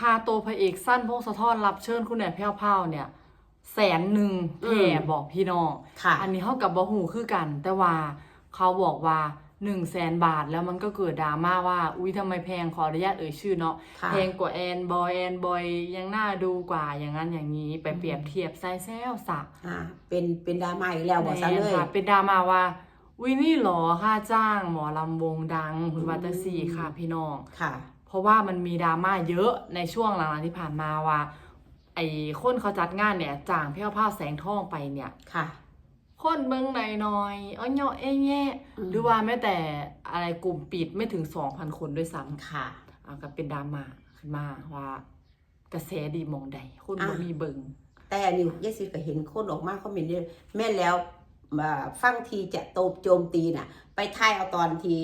ค่าตัวพระเอกสั้นพงศธรรับเชิญคุณแหน่แพ้วพราวเนี่ย แสนหนึ่งอืแผ่มบอกพี่น้องค่ะ อันนี้เท่ากับบ่หูคือกัน แต่ว่าเขาบอกว่าหนึ่งแสนบาทแล้วมันก็เกิดดราม่าว่า อุ้ยทำไมแพงขออนุญาตเอ่ยชื่อเนาะค่ะ แพงกว่าแอนบอยแอนบอยยังน่าดูกว่าอย่างนั้นอย่างนี้ไปเปรียบเทียบไซแซวสะ อ่า เป็นเป็นดราม่าอีกแล้วบอกซะเลย แม่นค่ะเป็นดราม่าว่าวินี่หรอค่าจ้างหมอลำวงดังคุณวัตสีค่ะพี่น้อง ค่ะ เพราะว่ามันมีดราม่าเยอะในช่วงหลังๆที่ผ่านมาว่า ไอ้คนเขาจัดงานเนี่ยจ้างเพี้ยวผ้าแสงทองไปเนี่ยค่ะ คนเบิ้งหน่อยหน่อยๆเอาเนาะเอ้แย่อืมหรือว่าแม้แต่อะไรกลุ่มปิดไม่ถึง2,000คนด้วยซ้ค่ะำอะก็เป็นดราม่าขึ้นมาว่ากระแสดีมองใดคนอะบ่มีเบิงแต่อันนี้ยายสิก็เห็นคนออกมาคอมเมนต์ด้วยแม่นแล้วอ่าฟังทีจะโตบโจมตีน่ะ ไปทายเอาตอนที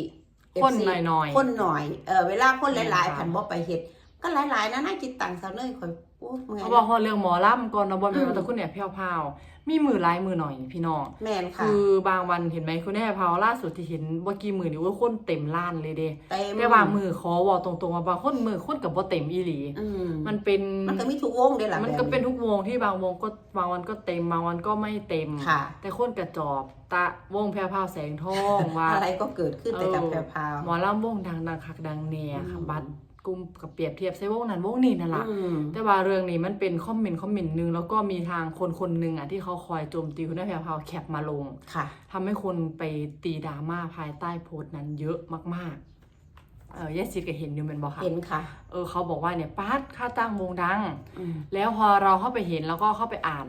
คน FC หน่อยๆ คนหน่อย เออเวลาคนหลายแม่นค่ะๆผันบ่ไปเฮ็ดก็หลายๆนะน่าจิตตังสาวเนยข่อยโอ้ เมื่อยเขาบอกพอเรื่องหมอลำก่อนนะบอลเป็นอืมว่าแต่คุณเนี่ยเพี้ยวพาวมีมือหลายมือหน่อยพี่น้อง แม่นค่ะ คือบางวันเห็นไหมคุณแม่พาวล่าสุดที่เห็นว่ากี่มือนี่ว่าคนเต็มล้านเลยเด้เต็มแต่บางมือขอวอกตรงๆว่าบางคนมือคนกับบ่เต็มอีหลีอืมมันเป็นมันก็มีทุกวงเด้ล่ะมันแบบก็เป็นทุกวงที่บางวงก็บางวันก็เต็มบางวันก็ไม่เต็มค่ะแต่คนกระจอบตะวงแพรวพราวแสงทองว่าอะไรก็เกิดขึ้นแต่กับเอแพรอวพราวหมอลำวงดังดังคักดังเนียค่ะอืมบัตร กลุ่มกับเปรียบเทียบใช้วงนั้นวงนี้นั่นล่ะอืมแต่ว่าเรื่องนี้มันเป็นคอมเมนต์คอมเมนต์หนึงแล้วก็มีทางคนคนหนึ่งอะที่เขาคอยโจมตีคุณแม่แพรวพราวแคปมาลงค่ะทำให้คนไปตีดราม่าภายใต้โพสต์นั้นเยอะมากๆ เออแยซิดก็เห็นอยู่เป็นบอกค่ะเห็นค่ะ เออเขาบอกว่าเนี่ยปาร์ตค่าจ้างวงดังอืมแล้วพอเราเข้าไปเห็นแล้วก็เข้าไปอ่าน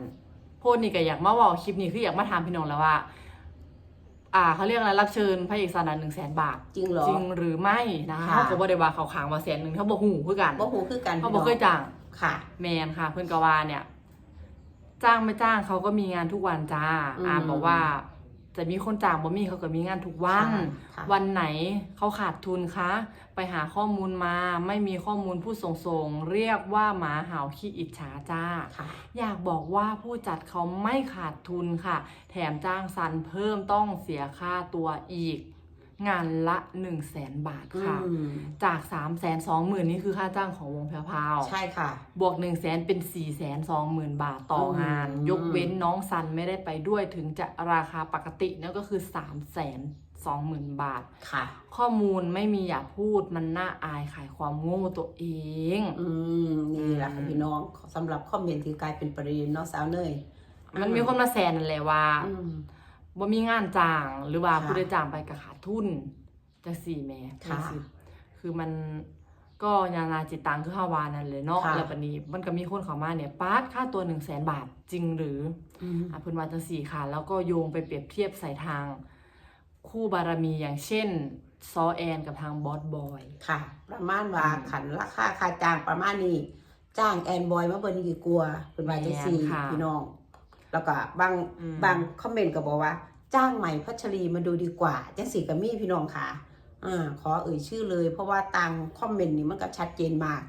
โพสต์นี่ก็อยากมาเว่าคลิปนี้คืออยากมาถามพี่น้องแล้วว่า อ่าเขาเรียกอะไรรับเชิญพระเอกสานันหนึ่งแสนบาท จริงเหรอ จริงหรือไม่นะคะค่ะ เขาก็บอกได้ว่าเขาขางมาแสนหนึ่งเขาบอกหูคือกันบ่ฮู้คือกันเขาบอกเคยจ้างค่ะ แมนค่ะ เพื่อนกว่าเนี่ย จ้างไม่จ้างเขาก็มีงานทุกวันจ้าอืม อ่านบอกว่า จะมีคนจ้างบ่มีเขาก็มีงานทุกวันค่ะค่ะ วันไหนเขาขาดทุนคะ ไปหาข้อมูลมาไม่มีข้อมูลผู้ส่งส่งๆเรียกว่าหมาเห่าขี้อิจฉาจ้า ค่ะ อยากบอกว่าผู้จัดเขาไม่ขาดทุนค่ะ แถมจ้างซันเพิ่มต้องเสียค่าตัวอีก งานละ 1 0 0 0 0แสนบาทค่ะ อืมจาก3 2 0 0 0 0นี่คือค่าจ้างของวงแพรวพราวใช่ค่ะ บวก 1 0 0 0 0แสนเป็น 4 2 0 0 0 0 บาทต่องาน อืม ยกเว้นน้องซันไม่ได้ไปด้วยถึงจะราคาปกตินั่นก็คือ3 2 0 0 0 0 บาท ค่ะ ข้อมูลไม่มีอย่าพูดมันน่าอายขายความโง่ตัวเอง อืมนี่แหละค่ะพี่น้องสำหรับคอมเมนต์ที่กลายเป็นประเด็นเนาะสาวเนยมันมีคนมาแซนนั่นแหละว่า อืม บ่มีงานจ้างหรือว่าค่ะผู้ได้จ้างไปก็ขาดทุนจังสี่แหม่ค่ะจังสิคือมันก็ยานาจิตตังคือฮาวานั่นเลยเนาะค่ะ แล้วบัดนี้มันก็มีคนเข้ามาเนี่ยปาร์ตค่าตัว1 0 0 0 0แสนบาทจริงหรือ อืม อะเพิ่นว่าจังสี่ค่ะ แล้วก็โยงไปเปรียบเทียบใส่ทาง คู่บารมีอย่างเช่น ซอแอนกับทางบอสบอย ค่ะ ประมาณว่าอืม ขันราคาค่าจ้างประมาณนี้ จ้างแอนบอยมาเบิ่นกี่กลัวเป็นว่าจังซี่แม่นค่ะ พี่น้อง แล้วก็บางอืม บางคอมเมนต์ก็บอกว่า จ้างใหม่พัชรีมาดูดีกว่าจังซี่ก็มีพี่น้องค่ะอ่าขอเอ่ยชื่อเลย เพราะว่าตังคอมเมนต์นี้มันก็ชัดเจนมาก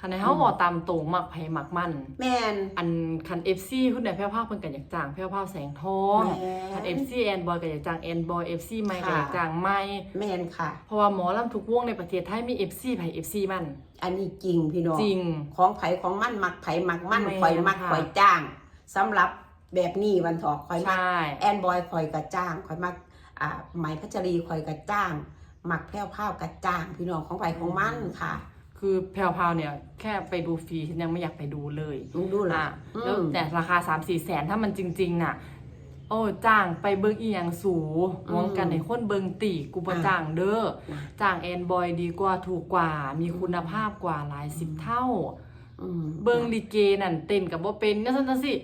คันในเฮาบอกตามตรงมักไผมักมัน แม่นอันคัน FC คุณได้แพ้วภาพเพิ่นก็อยากจ้างแพ้วภาพแสงทองแม่คันน FC แอนบอยก็อยากจ้างแอนบอย FC ไม่ก็ค่ะ อยากจ้างไม่ แม่นค่ะ เพราะว่าหมอลำทุกวงในประเทศไทยมี FC ไผ FC มัน อันนี้จริงพี่น้อง จริง ของไผของมันมักไผมักมันแม่นข่อยมักค่ะ ข่อยจ้าง สำหรับแบบนี้วันถอกข่อยมักใช่แอนบอยข่อยกระจ้างข่อยมักอ่าไหมพัชรีข่อยกระจ้างมักแพ้วพ้าวกระจ้างพี่น้องของไผของมันค่ะ คือแพรวพราวเนี่ยแค่ไปดูฟรีฉันยังไม่อยากไปดูเลยมึงดูละอะอืมแล้วแต่ราคา3 4แสนถ้ามันจริง ๆ น่ะ โอ้จ้างไปเบิงอีหยังสูหวงกันให้คนเบิงตีกูบ่จ้างเด้อนะจ้างแอนบอยดีกว่าถูกกว่า มีคุณภาพกว่าหลายสิบเท่าอืมเบิงลิเกนั่นเต้นกับบ่เป็นนั่นนั่นสิ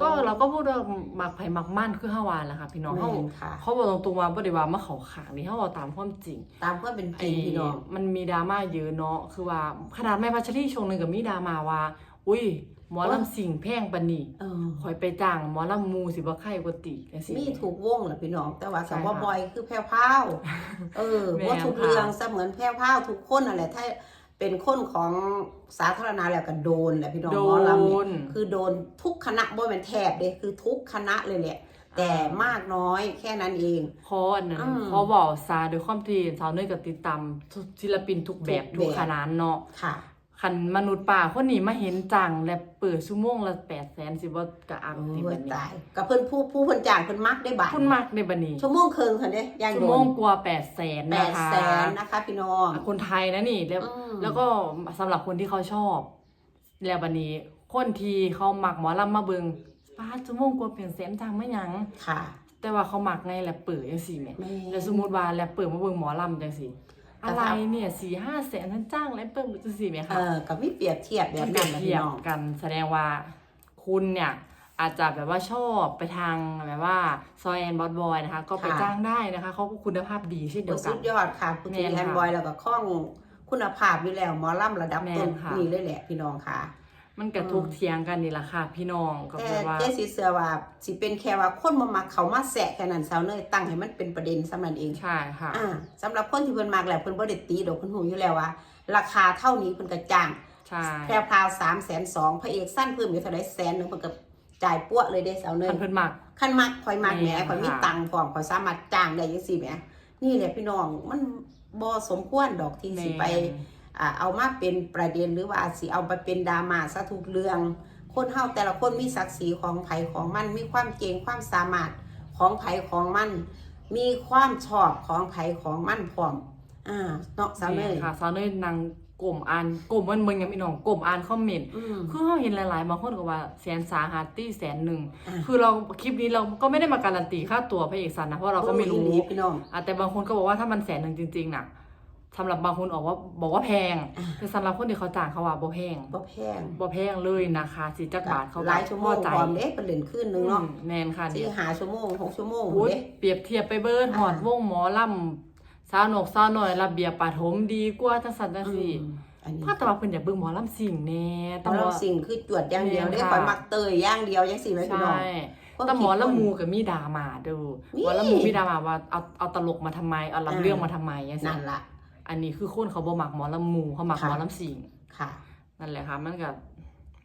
ก็โอ้เราก็พูดว่ามักไผมักมั่นคือห้าวานแหละค่ะพี่น้องแม่เฮานค่ะ เขาบอกตรงๆว่าบ่ได้ว่ามาเขาขางนี่เฮาเอาตามความจริงตามก็เป็นจไอ้ริงพี่น้องมันมีดราม่าเยอะเนาะคือว่าขนาดแม่พัชรีช่วงหนึงก็มีดราม่าว่า อุ้ยหมอลำสิ่งแพงปานนี้เออข่อยไปจ้างหมอลำมูสิบ่ไข่กว่าติจังซี่ มีถูกวงแหละพี่น้อง แต่ว่าใช่คำว่าค่ะบอยคือแพ้วพ้าวเออแม่นว่าทุกค่ะ เรื่องเสมือนแพ้วพ้าวทุกคนนั่นแหละถ้า เป็นคนของสาธารณะแล้วก็โดนแหละพี่น้องโดหมอลำเนี่ยนคือโดนทุกคณะบ่แม่นแทบเด้คือทุกคณะเลยแหละแต่มากน้อยแค่นั้นเองขออันนั้นอืมขอบอกซาโดวยความที่สาวเนยก็ติดตามทุกศิลปินทุกแบบทุกแบบทุกคณะเนาะค่ะ ขคันมนุษย์ป่าคนนี้มาเห็นจังและเปิดชั่วโมงละแปดแสนสิบ่กะอักติโอ้บัยดนี้ตายกับเพิ่นผู้ผู้เพิ่นจ้างเพิ่นมักได้บาทคุณมักในบัดนี้ชั่วโมงครึ่งค่ะเด้ย่างชั่โดวโมงนกว่าแปดแสนแปนะดคะแสนนะคะพี่น้อง คนไทยนะนี่แล้วอืม แล้วก็สำหรับคนที่เขาชอบ แล้วบัดนี้ คนที่เขามักหมอลำมาเบิงป้าดชั่วโมงกว่าเป็นแสนจังไม่ยัง ค่ะแต่ว่าเขามักไงแหละเปิดจังซี่แหม่แม่แล้วสมมุติว่าแลปเปิดมาเบิ่งหมอลำจังซี่แต่ อะไรถ้าเนี่ยสี่ห้าแสนท่านจ้างแลปเปิดจังซี่ไหมเอคะอกับวิเปรียบเทียบแบบเปรีนั้ยนบนะเทีพี่ยบน้องกันแสดงว่าคุณเนี่ยอาจจะแบบว่าชอบไปทางแบบว่าซอยแอนบอสบอยนะคะ ก็ไปจ้างได้นะคะเขาก็คุณภาพดีเช่นเดียวกัสุนดยอดค่ะผู้ที่แม่นแอนค่ะบอยแล้วก็คล่องคุณภาพอยู่แล้วหมอลำระดับแม่ต้นนค่ะนี่เลยแหละพี่น้องค่ะ มันกระทุกเทียงกันนี่แหละค่ะ พี่น้องก็แต่แบบว่า เจ๊สีเสือว่าสิเป็นแค่ว่าคนมามักเขามาแสะแค่นั้นสาวเนยตั้งให้มันเป็นประเด็นสำนันเอง ใช่ค่ะ อ่าสำหรับคนที่เพิ่นมักแหละเพิ่นบ่ได้ตีดอกเพิ่นหูอยู่แล้วว่า ราคาเท่านี้เพิ่นก็จ้างใช่แพรวพราวสามแสนสองพระเอกสั้นเพิ่มอยู่เท่าไรแสนหนึ่งเพิ่นก็จ่ายปั้วเลยเด้สาวเนยคันเพิ่นมักขั้นมักคอยมักแหมแม่นคอยมีค่ะตังค์พร้อมคอยสามารถจ้างได้ยังสี่แหมนี่แหละพี่น้องมันบ่สมควรดอกที่สิไปอ่า เอามาเป็นประเด็นหรือว่าสิเอาไปเป็นดราม่าซะทุกเรื่อง คนเฮาแต่ละคนมีศักดิ์ศรีของไผของมัน มีความเก่งความสามารถของไผของมัน มีความชอบของไผของมันพร้อมอ่าเนาะสาวเนยแม่ค่ะสาวเนยนางกลุ่มอ่านกลุ่มมันเบิ่งยังพี่น้องกลุ่มอ่านคอมเมนต์อืมคือเราเห็นหลายๆบางคนก็ว่าแสนสาหัสตี้แสนหนึ่งอะคือเราคลิปนี้เราก็ไม่ได้มาการันตีค่าตัวพระเอกสันนะเพราะเราก็ไม่รู้โอ้ยอีหลีพี่น้องอะแต่บางคนก็บอกว่าถ้ามันแสนหนึ่งจริงๆน่ะ สำหรับบางคนออกว่าบอกว่าแพงอะแต่สำหรับคนที่เขาจ้างเขาว่าบ่แพงบ่แพงบ่แพงเลยนะคะสิจักบาทเขาหลายชั่วโมงพอใจพร้อมเด้เป็นเล่นคืนนึงเนาะอืมแมนค่ะสี่เนี่ยหาชั่วโมงหกชั่วโมงอุ๊ยเด้เปรียบเทียบไปเบิร์ดหอดอะวงหมอลำสาวหนกสาวหน่อยระเบียบปฐมดีกว่าจังสันจังอืสี่มอันนี้ถ้าแต่ว่าเพิ่นอยากเบิ่งหมอลำสิ่งแน่ต้ต้อองงเราว่าสิ่งคือจวดอย่างเดียวแม่นได้ค่ะคอยมักเตยอย่างเดียวยังสี่ไหมพี่น้องใช่คนแต่หมอคิดละคนมูกับมีดรามาดูนี่หมอละมูมีดรามาว่าเอาเอาตลกมาทำไมเอาอ่าลำเรื่องมาทำไมอย่างนั่เงี้นยล่ะ อันนี้คือคนเขาบ่มักหมอละมูเขามักค่ะหมอลำสิ่งค่ะ นั่นแหละค่ะ มันก็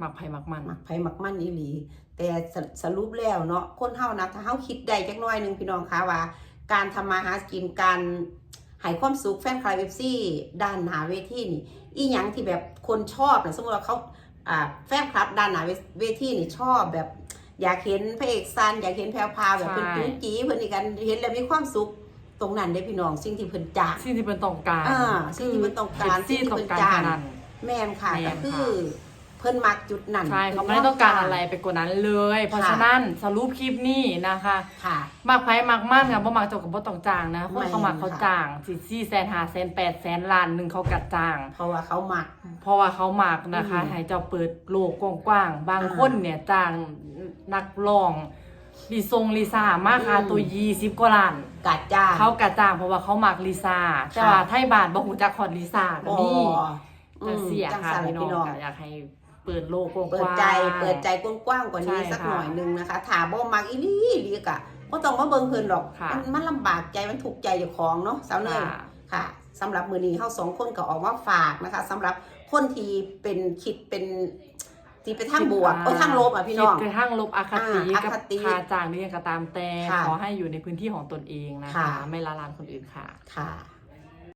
มักไผมักมันมักไผมักมันอีหลี แต่สสรุปแล้วเนาะคนเฮานะถ้าเฮาคิดได้จักหน่อยหนึงพี่น้องคะว่า การทำมาหากินการให้ความสุขแฟนคลับเอฟซีด้านหน้าเวทีนี่อีหยังที่แบบคนชอบนะสมมติว่าเขาอ่าแฟนคลับด้านหน้าเวทีนี่ชอบแบบ อยากเห็นพระเอกซันอยากเห็นแพรวพราวแบบเป็นใช่จุ๋งจีเพิ่นนี่กันเห็นแล้วมีความสุข ตรงนั้นได้อพี่น้องสิ่งที่เพิ่นจ้างสิ่งที่เป็นต้องการอ่าสิ่งที่เพิ่นต้องการสิ่งที่ต้องการสิ่งที่เพิ่นจ้างแค่นั้นแม่นค่ะแม่ก็นคืค่ะอเพิ่นมักจุดนั้นใช่เขาไม่ได้ต้องการอะไรไปกว่านั้นเลย เพราะค่ะฉะนั้นสรุปคลิปนี้นะคะค่ะมักไผมักมันค่ะบ่มักเจบกับบ่ต้องจ้างนะคนไม่เขามักเขาค่ะจ้างสิสี่แสนห้าแสนแปดแสนล้านหนึ่งเขากัดจ้าง เพราะว่าเขามัก เพราะว่าเขามักนะคะอืมให้เจ้าเปิดโลกกว้างๆบางอ่าคนเนี่ยจ้างนักร้อง ลิซงลิซ่ามาค่าอืม ตัวยี่สิบกว่าล้าน กัดจ้างเขากะจ้างเพราะว่าเขามักลิซ่าแต่ว่าไทยบาทบ่ฮู้จักฮอดลิซ่าก็บ่มีอืจะมเสียจังค่ะสันพี่พี่น้น้อองงก็อยากให้เปิดโลกกว้างๆ เปิดใจเปิดใจกว้างๆกว่านี้ใช่สักค่ะหน่อยหนึงนะคะถามบ่มักอีหลีอีหลีกะบ่ต้องมาเบิ่งเพิ่นหรอก ค่ะ มันมันลำบากใจมันถูกข์ใจเจ้าของเนาะสาวเนย ค่ะ ค่ะสำหรับมือนี้เฮาสองคนก็ออกมาฝากนะคะสำหรับคนที่เป็นคิดเป็น ที่ไปทางบวกเออทางลบอะพี่น้องคิดกระทั่งลบอคติอ่ากับอคติค่าจ้างนี่ยังก็ตามแต่ค่ะขอให้อยู่ในพื้นที่ของตนเองนะคะค่ะไม่ละลานคนอื่นค่ะค่ะ